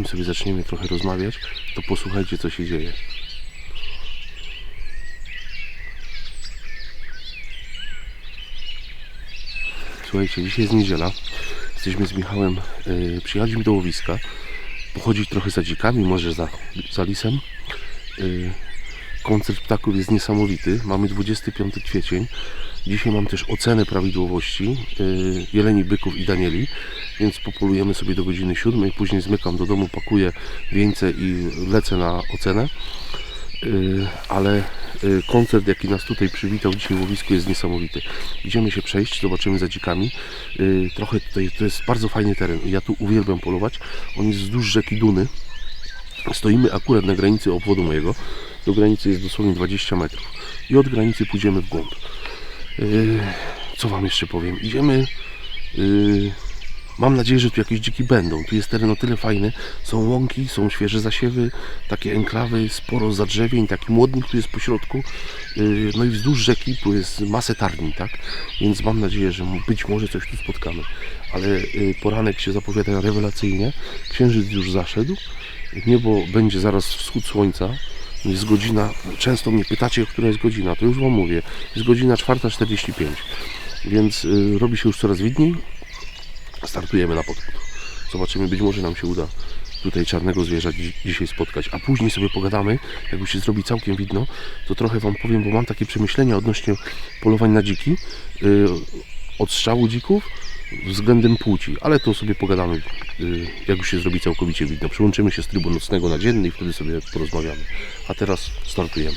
Zanim sobie zaczniemy trochę rozmawiać, to posłuchajcie co się dzieje. Słuchajcie, dzisiaj jest niedziela. Jesteśmy z Michałem, yy, przyjechaliśmy do łowiska. Pochodzić trochę za dzikami, może za, za lisem. Yy, koncert ptaków jest niesamowity. Mamy 25 kwiecień. Dzisiaj mam też ocenę prawidłowości yy, jeleni, byków i danieli, więc popolujemy sobie do godziny 7. Później zmykam do domu, pakuję wieńce i lecę na ocenę. Yy, ale yy, koncert, jaki nas tutaj przywitał dzisiaj w łowisku jest niesamowity. Idziemy się przejść, zobaczymy za dzikami. Trochę tutaj, to jest bardzo fajny teren. Ja tu uwielbiam polować. On jest wzdłuż rzeki Duny. Stoimy akurat na granicy obwodu mojego. Do granicy jest dosłownie 20 metrów. I od granicy pójdziemy w głąb. Yy, co Wam jeszcze powiem? Idziemy. Yy, mam nadzieję, że tu jakieś dziki będą. Tu jest teren o tyle fajny. Są łąki, są świeże zasiewy, takie enklawy, sporo zadrzewień, taki młodnik tu jest po środku. Yy, no i wzdłuż rzeki tu jest masę tarni, tak? Więc mam nadzieję, że być może coś tu spotkamy. Ale poranek się zapowiada rewelacyjnie. Księżyc już zaszedł. Niebo będzie zaraz wschód słońca. Jest godzina, często mnie pytacie, która jest godzina, to już Wam mówię. Jest godzina 4.45, więc y, robi się już coraz widniej. Startujemy na podchód. Zobaczymy, być może nam się uda tutaj czarnego zwierza dzi- dzisiaj spotkać, a później sobie pogadamy, jak już się zrobi całkiem widno, to trochę Wam powiem, bo mam takie przemyślenia odnośnie polowań na dziki, y, odstrzału dzików względem płci, ale to sobie pogadamy, y, jak już się zrobi całkowicie widno. Przyłączymy się z trybu nocnego na dzienny i wtedy sobie porozmawiamy. A teraz startujemy.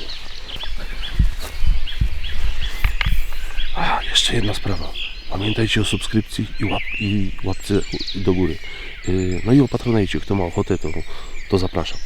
A, jeszcze jedna sprawa. Pamiętajcie o subskrypcji i, łap, i łapce do góry. Yy, No i o patronajcie. Kto ma ochotę, to, to zapraszam.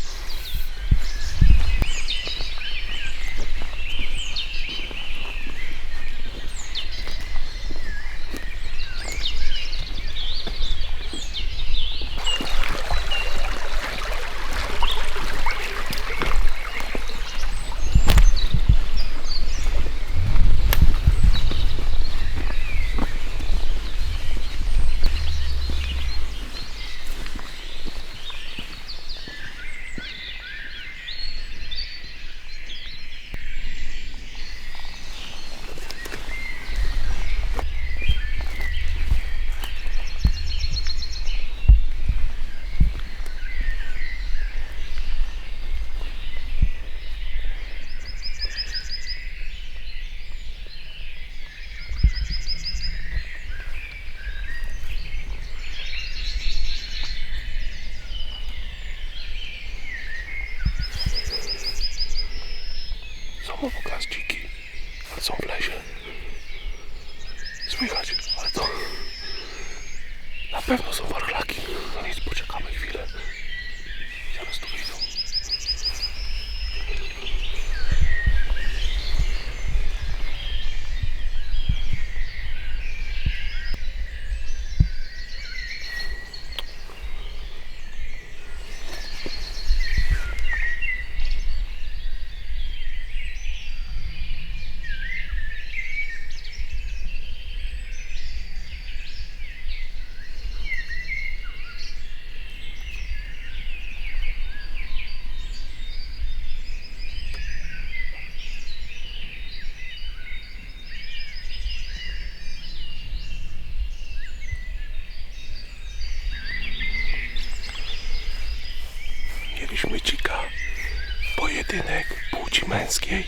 Męskiej.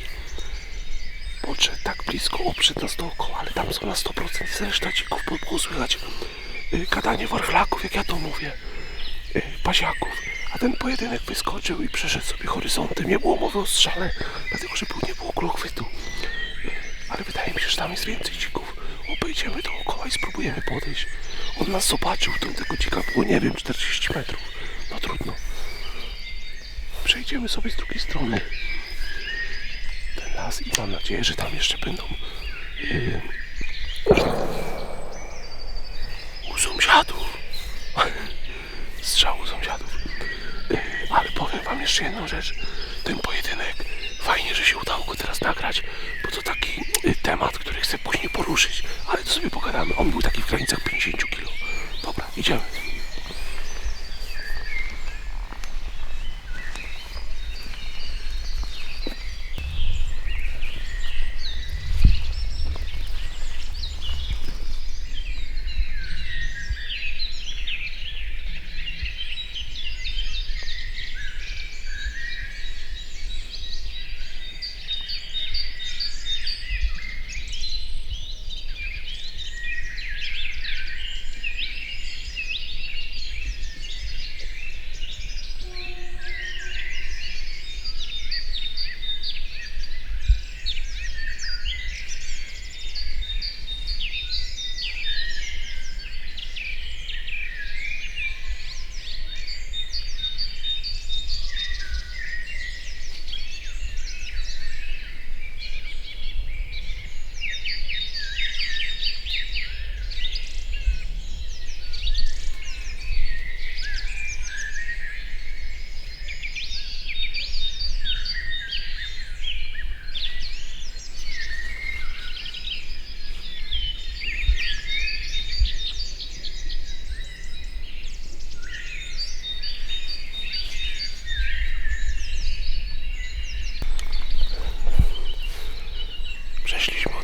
Podszedł tak blisko, obszedł nas dookoła, ale tam są na 100% jest reszta dzików, bo było słychać y, gadanie warchlaków, jak ja to mówię, y, paziaków. A ten pojedynek wyskoczył i przeszedł sobie horyzontem. Nie było mowy o strzale, dlatego że był, nie było chwytu. Ale wydaje mi się, że tam jest więcej dzików. Obejdziemy dookoła i spróbujemy podejść. On nas zobaczył, to tego dzika było, nie wiem, 40 metrów. No trudno. Przejdziemy sobie z drugiej strony ten i mam nadzieję, że tam jeszcze będą yy, u sąsiadów. Strzał u sąsiadów. Yy, ale powiem wam jeszcze jedną rzecz. Ten pojedynek, fajnie, że się udało go teraz nagrać, bo to taki yy, temat, który chcę później poruszyć, ale to sobie pogadamy. On był taki w granicach 50 kg. Dobra, idziemy.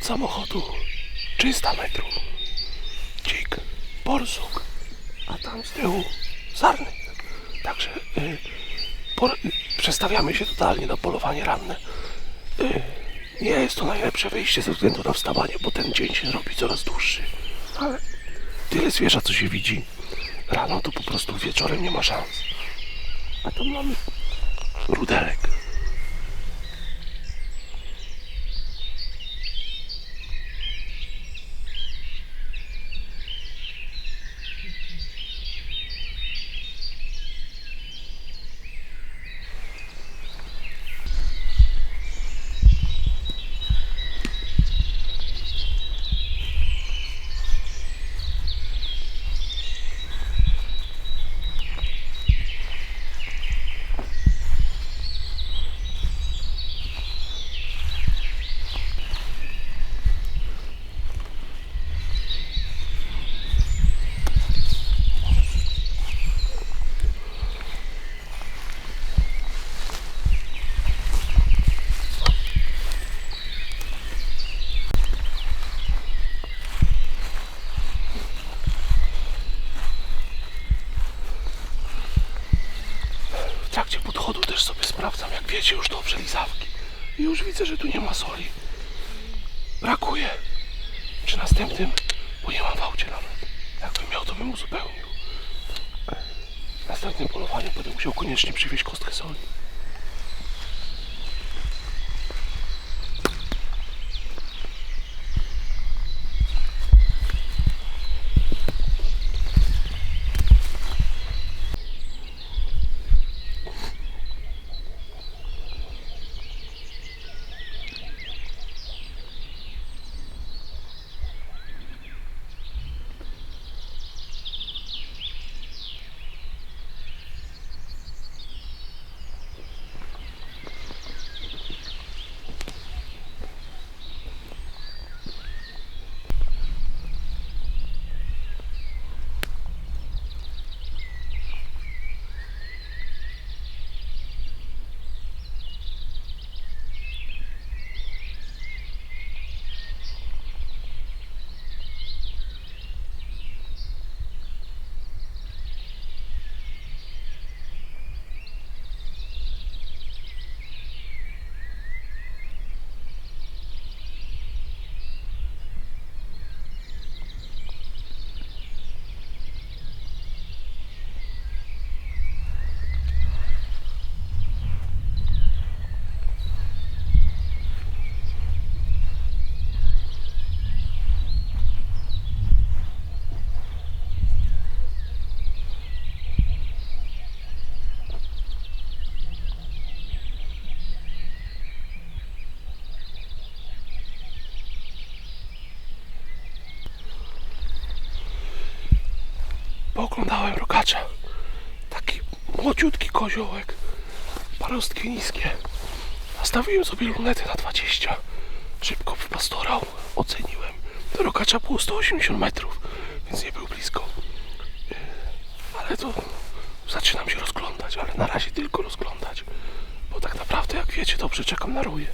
Samochodu 300 metrów. Dzik, borsuk, a tam z tyłu sarny. Także y, por, y, przestawiamy się totalnie na polowanie ranne. Y, nie jest to najlepsze wyjście ze względu na wstawanie, bo ten dzień się robi coraz dłuższy. Ale tyle zwierza, co się widzi. Rano to po prostu wieczorem nie ma szans. A tam mamy ruderek. W trakcie podchodu też sobie sprawdzam, jak wiecie już dobrze lizawki. I już widzę, że tu nie ma soli. Brakuje. Przy następnym, bo nie mam w aucie nawet. Jakbym miał, to bym uzupełnił. W następnym polowaniu będę musiał koniecznie przywieźć kostkę soli. Pooglądałem rogacza. Taki młodziutki koziołek. Parostki niskie. Nastawiłem sobie lunety na 20. Szybko wpastorał. Oceniłem. Do rogacza było 180 metrów, więc nie był blisko. Yy, Ale to zaczynam się rozglądać, ale na razie tylko rozglądać. Bo tak naprawdę, jak wiecie, dobrze czekam na ruje.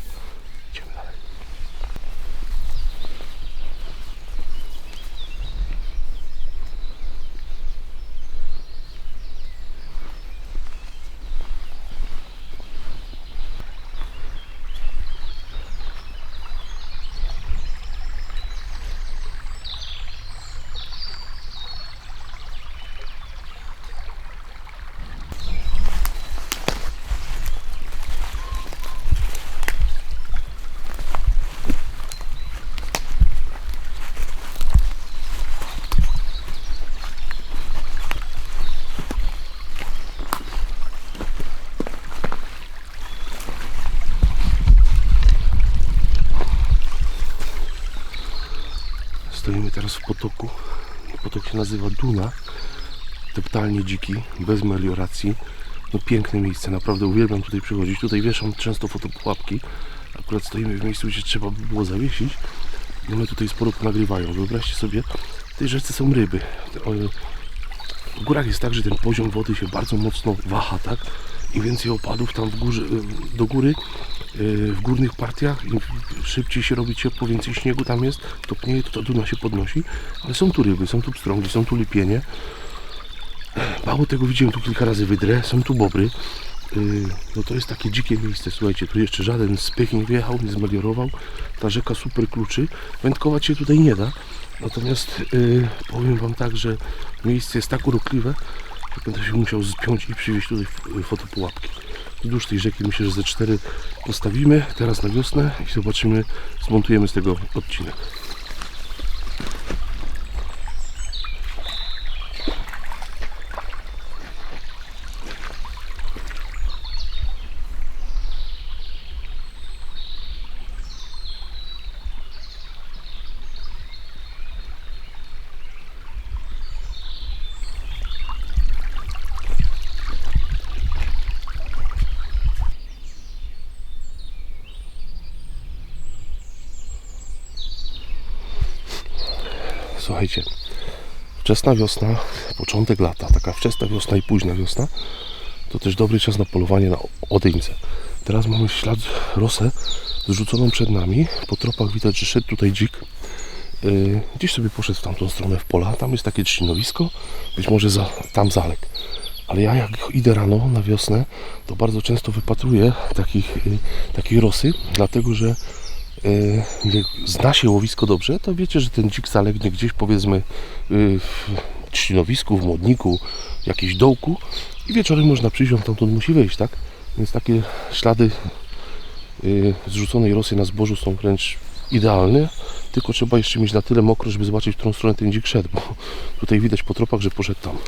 Teraz w potoku. Potok się nazywa Duna. Totalnie dziki, bez melioracji. No piękne miejsce, naprawdę uwielbiam tutaj przychodzić. Tutaj wieszam często fotopułapki. Akurat stoimy w miejscu, gdzie trzeba by było zawiesić. I one tutaj sporo ponagrywają. Wyobraźcie sobie, w tej rzece są ryby. W górach jest tak, że ten poziom wody się bardzo mocno waha, tak? im więcej opadów tam w górze, do góry, w górnych partiach, im szybciej się robi ciepło, więcej śniegu tam jest, topnieje, to ta duna się podnosi, ale są tu ryby, są tu pstrągi, są tu lipienie. Mało tego widziałem tu kilka razy wydrę, są tu bobry. Yy, No to jest takie dzikie miejsce, słuchajcie, tu jeszcze żaden spych nie wjechał, nie zmeliorował. Ta rzeka super kluczy. Wędkować się tutaj nie da. Natomiast yy, powiem Wam tak, że miejsce jest tak urokliwe, że będę się musiał zpiąć i przywieźć tutaj fotopułapki. Wzdłuż tej rzeki myślę, że ze cztery postawimy teraz na wiosnę i zobaczymy, zmontujemy z tego odcinek. Słuchajcie, wczesna wiosna, początek lata, taka wczesna wiosna i późna wiosna, to też dobry czas na polowanie na odyńce. Teraz mamy ślad rosę zrzuconą przed nami. Po tropach widać, że szedł tutaj dzik. Yy, gdzieś sobie poszedł w tamtą stronę w pola. Tam jest takie trzcinowisko, być może za, tam zalek. Ale ja jak idę rano na wiosnę, to bardzo często wypatruję takich, yy, takiej rosy, dlatego że zna się łowisko dobrze, to wiecie, że ten dzik zalegnie gdzieś powiedzmy yy, w trzcinowisku, w modniku, w jakimś dołku i wieczorem można przyjść, on tamtąd musi wyjść, tak? Więc takie ślady yy, zrzuconej rosy na zbożu są wręcz idealne, tylko trzeba jeszcze mieć na tyle mokro, żeby zobaczyć, w którą stronę ten dzik szedł, bo tutaj widać po tropach, że poszedł tam.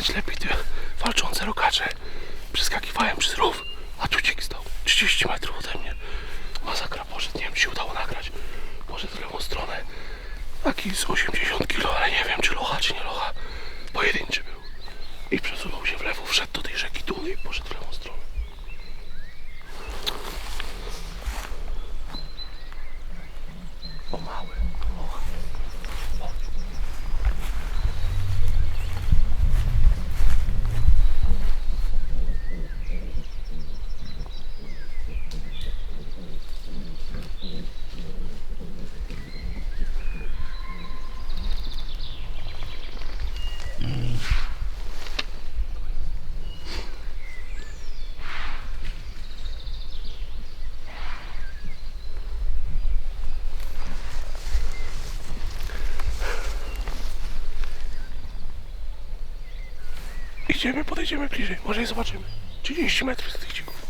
Nagrać lepiej te walczące rokacze. Przeskakiwałem przez rów, a tu dzik stał 30 metrów ode mnie. Masakra poszedł, nie wiem czy się udało nagrać. Poszedł w lewą stronę. Taki z 80 kg, ale nie wiem czy locha, czy nie locha. Pojedynczy był. I przesunął się w lewo, wszedł do tej rzeki Duny i poszedł w lewą stronę. O mały, locha. Idziemy, podejdziemy bliżej, może je zobaczymy. 30 metrów z tych dzików.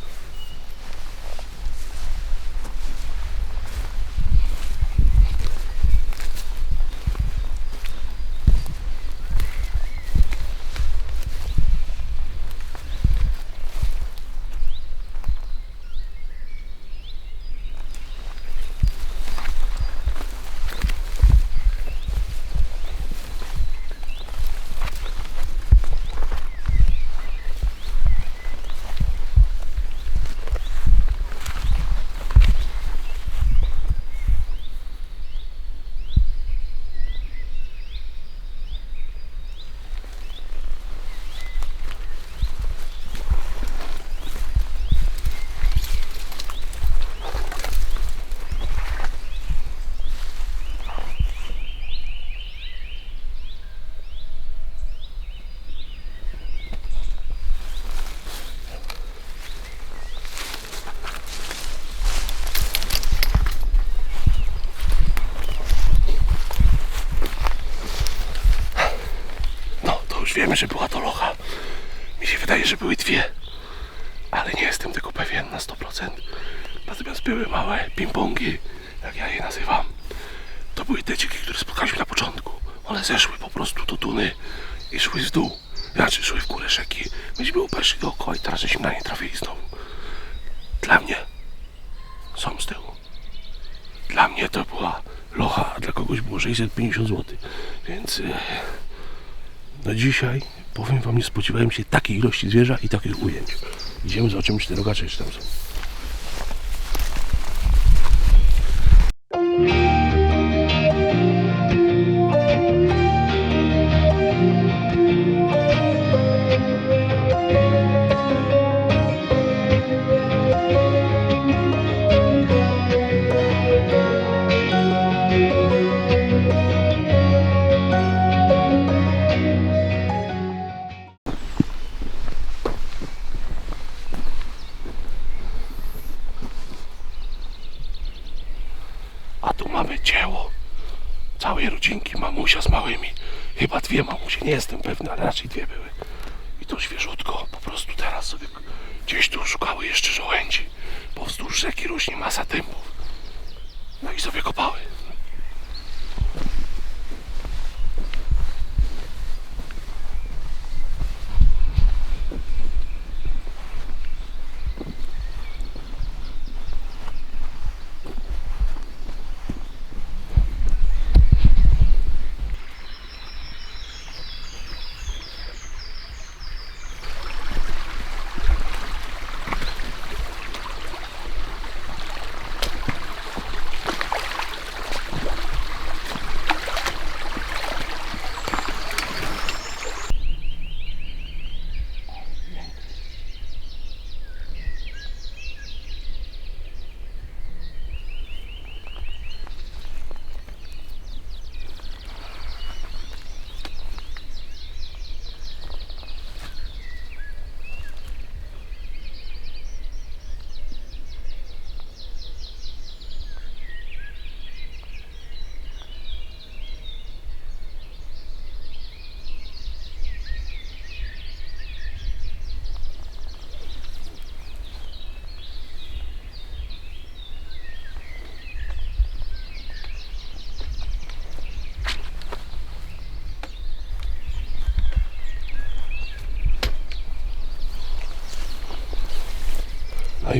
No, to już wiemy, że była to locha. Mi się wydaje, że były dwie. Ale nie jestem tego pewien na 100%. Natomiast były małe ping-pongi, jak ja je nazywam. To były te dziki, które spotkaliśmy na początku. One zeszły po prostu do Duny i szły w dół. Znaczy szły w górę rzeki. Myśmy upeszli dookoła i teraz żeśmy na nie trafili znowu. Dla mnie są z tyłu. Dla mnie to była locha, a dla kogoś było 650 zł. Więc... No dzisiaj, powiem wam, nie spodziewałem się takiej ilości zwierza i takich ujęć. Idziemy, zobaczymy, czy te rogacze jeszcze tam są.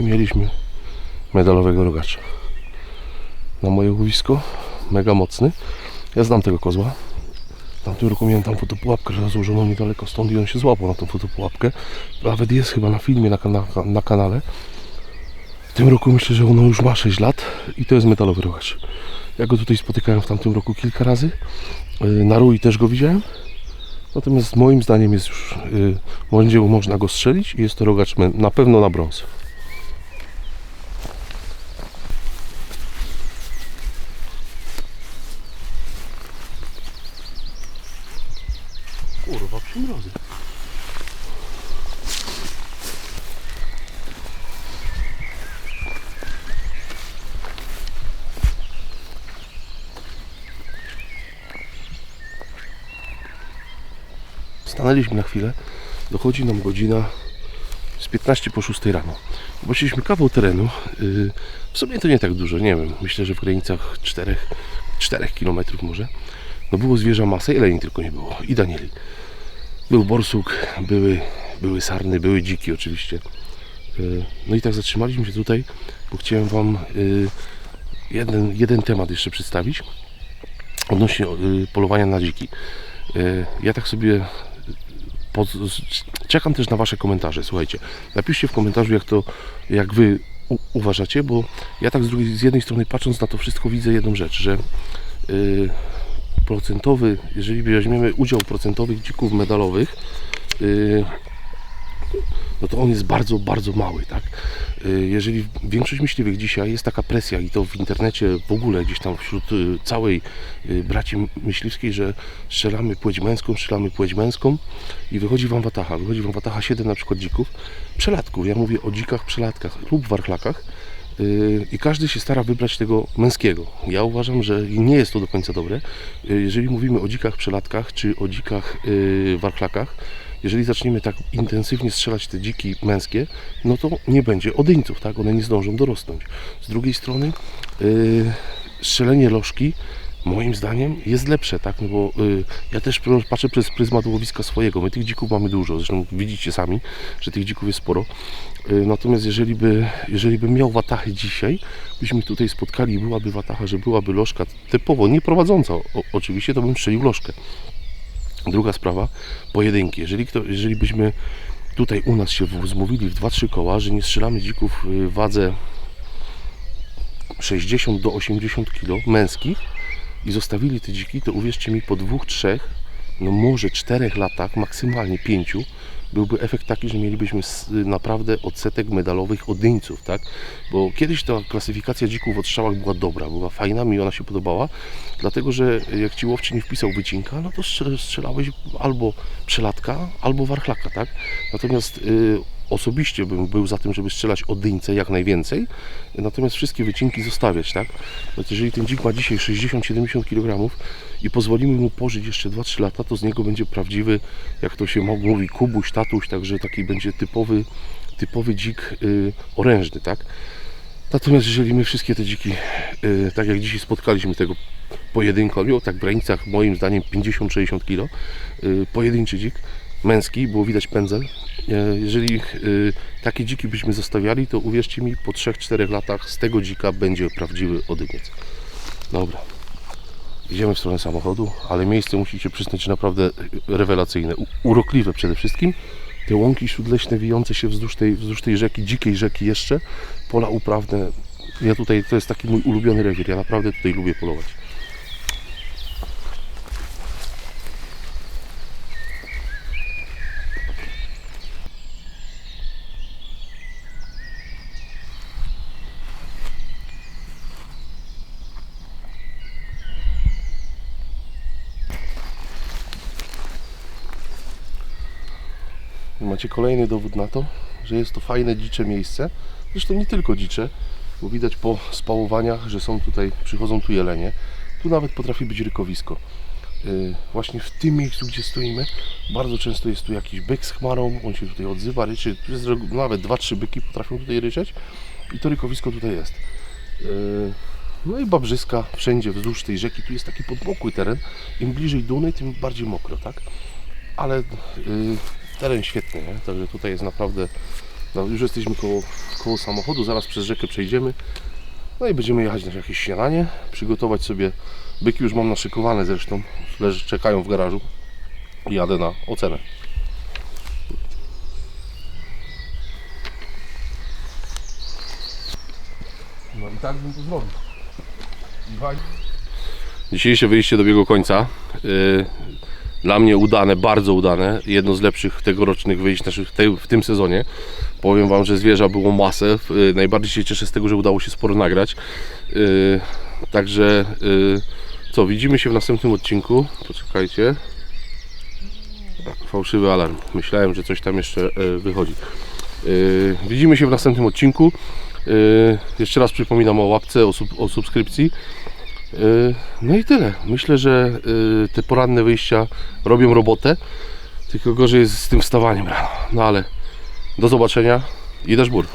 I mieliśmy medalowego rogacza. Na moje łowisko, mega mocny. Ja znam tego kozła. W tamtym roku miałem tam fotopułapkę rozłożoną niedaleko stąd i on się złapał na tą fotopułapkę. Nawet jest chyba na filmie na, kana- na kanale. W tym roku myślę, że ono już ma 6 lat i to jest metalowy rogacz. Ja go tutaj spotykałem w tamtym roku kilka razy. Yy, Na Rui też go widziałem. Natomiast moim zdaniem jest już, yy, będzie można go strzelić i jest to rogacz na pewno na brąz. Stanęliśmy na chwilę. Dochodzi nam godzina z 15 po 6 rano. Poszliśmy kawał terenu. Yy, W sumie to nie tak dużo, nie wiem. Myślę, że w granicach 4, 4 km może. No było zwierza masę, jeleni tylko nie było. I Danieli. Był borsuk, były, były sarny, były dziki oczywiście. Yy, No i tak zatrzymaliśmy się tutaj, bo chciałem Wam yy, jeden, jeden temat jeszcze przedstawić odnośnie polowania na dziki. Ja tak sobie czekam też na Wasze komentarze. Słuchajcie, napiszcie w komentarzu, jak to, jak Wy uważacie, bo ja tak z, drugiej, z jednej strony patrząc na to wszystko widzę jedną rzecz, że yy, procentowy, jeżeli weźmiemy udział procentowych dzików medalowych, yy, no to on jest bardzo, bardzo mały, tak? Y, Jeżeli większość myśliwych dzisiaj jest taka presja i to w internecie w ogóle gdzieś tam wśród y, całej y, braci myśliwskiej, że strzelamy płeć męską, strzelamy płeć męską i wychodzi wam wataha, wychodzi wam wataha 7 na przykład dzików, przelatków, ja mówię o dzikach przelatkach lub warchlakach i każdy się stara wybrać tego męskiego. Ja uważam, że nie jest to do końca dobre. Jeżeli mówimy o dzikach przelatkach czy o dzikach warchlakach, jeżeli zaczniemy tak intensywnie strzelać te dziki męskie, no to nie będzie odyńców, tak? One nie zdążą dorosnąć. Z drugiej strony yy, strzelenie lożki moim zdaniem jest lepsze, tak? No bo yy, ja też patrzę przez pryzmat łowiska swojego. My tych dzików mamy dużo, zresztą widzicie sami, że tych dzików jest sporo. Yy, natomiast jeżeli by, jeżeli bym miał watachę dzisiaj, byśmy tutaj spotkali byłaby watacha, że byłaby lożka typowo, nie prowadząca o, oczywiście, to bym strzelił lożkę. Druga sprawa, pojedynki. Jeżeli, kto, jeżeli byśmy tutaj u nas się w- zmówili w 2-3 koła, że nie strzelamy dzików w wadze 60 do 80 kg męskich i zostawili te dziki, to uwierzcie mi, po dwóch, trzech, no może czterech latach, maksymalnie pięciu, byłby efekt taki, że mielibyśmy s- naprawdę odsetek medalowych odyńców, tak? Bo kiedyś ta klasyfikacja dzików w odstrzałach była dobra, była fajna, mi ona się podobała, dlatego że jak ci łowczy nie wpisał wycinka, no to strze- strzelałeś albo przelatka, albo warchlaka, tak? Natomiast y, osobiście bym był za tym, żeby strzelać odyńce jak najwięcej, natomiast wszystkie wycinki zostawiać, tak? No to jeżeli ten dzik ma dzisiaj 60-70 kg i pozwolimy mu pożyć jeszcze 2-3 lata, to z niego będzie prawdziwy, jak to się mówi, kubuś, tatuś, także taki będzie typowy, typowy dzik y, orężny, tak? Natomiast jeżeli my wszystkie te dziki, y, tak jak dzisiaj spotkaliśmy tego pojedynku, miał tak w granicach moim zdaniem 50-60 kg, y, pojedynczy dzik, męski, było widać pędzel. Y, Jeżeli y, takie dziki byśmy zostawiali, to uwierzcie mi, po 3-4 latach z tego dzika będzie prawdziwy odyniec. Dobra. Idziemy w stronę samochodu, ale miejsce musicie przyznać, naprawdę rewelacyjne, urokliwe przede wszystkim. Te łąki śródleśne wijące się wzdłuż tej, wzdłuż tej rzeki, dzikiej rzeki jeszcze, pola uprawne. Ja tutaj, to jest taki mój ulubiony rewir, ja naprawdę tutaj lubię polować. Macie kolejny dowód na to, że jest to fajne dzicze miejsce. Zresztą nie tylko dzicze, bo widać po spałowaniach, że są tutaj, przychodzą tu jelenie. Tu nawet potrafi być rykowisko. Yy, Właśnie w tym miejscu, gdzie stoimy, bardzo często jest tu jakiś byk z chmarą, on się tutaj odzywa, ryczy, nawet dwa, trzy byki potrafią tutaj ryczeć i to rykowisko tutaj jest. Yy, No i babrzyska wszędzie wzdłuż tej rzeki, tu jest taki podmokły teren, im bliżej Duny, tym bardziej mokro, tak? ale y, teren świetny, nie? także tutaj jest naprawdę No, już jesteśmy koło, koło samochodu, zaraz przez rzekę przejdziemy. No i będziemy jechać na jakieś śniadanie, przygotować sobie. Byki już mam naszykowane zresztą, leży, czekają w garażu. I Jadę na ocenę. No i tak bym to zrobił. Dzisiejsze wyjście dobiegło końca. Yy, Dla mnie udane, bardzo udane. Jedno z lepszych tegorocznych wyjść naszych w, tej, w tym sezonie. Powiem Wam, że zwierza było masę. Yy, Najbardziej się cieszę z tego, że udało się sporo nagrać. Yy, Także yy, co, widzimy się w następnym odcinku. Poczekajcie. Fałszywy alarm. Myślałem, że coś tam jeszcze yy, wychodzi. Yy, Widzimy się w następnym odcinku. Yy, Jeszcze raz przypominam o łapce, o, sub, o subskrypcji. Yy, No i tyle. Myślę, że yy, te poranne wyjścia robią robotę. Tylko gorzej jest z tym wstawaniem rano. No ale do zobaczenia i dasz bór.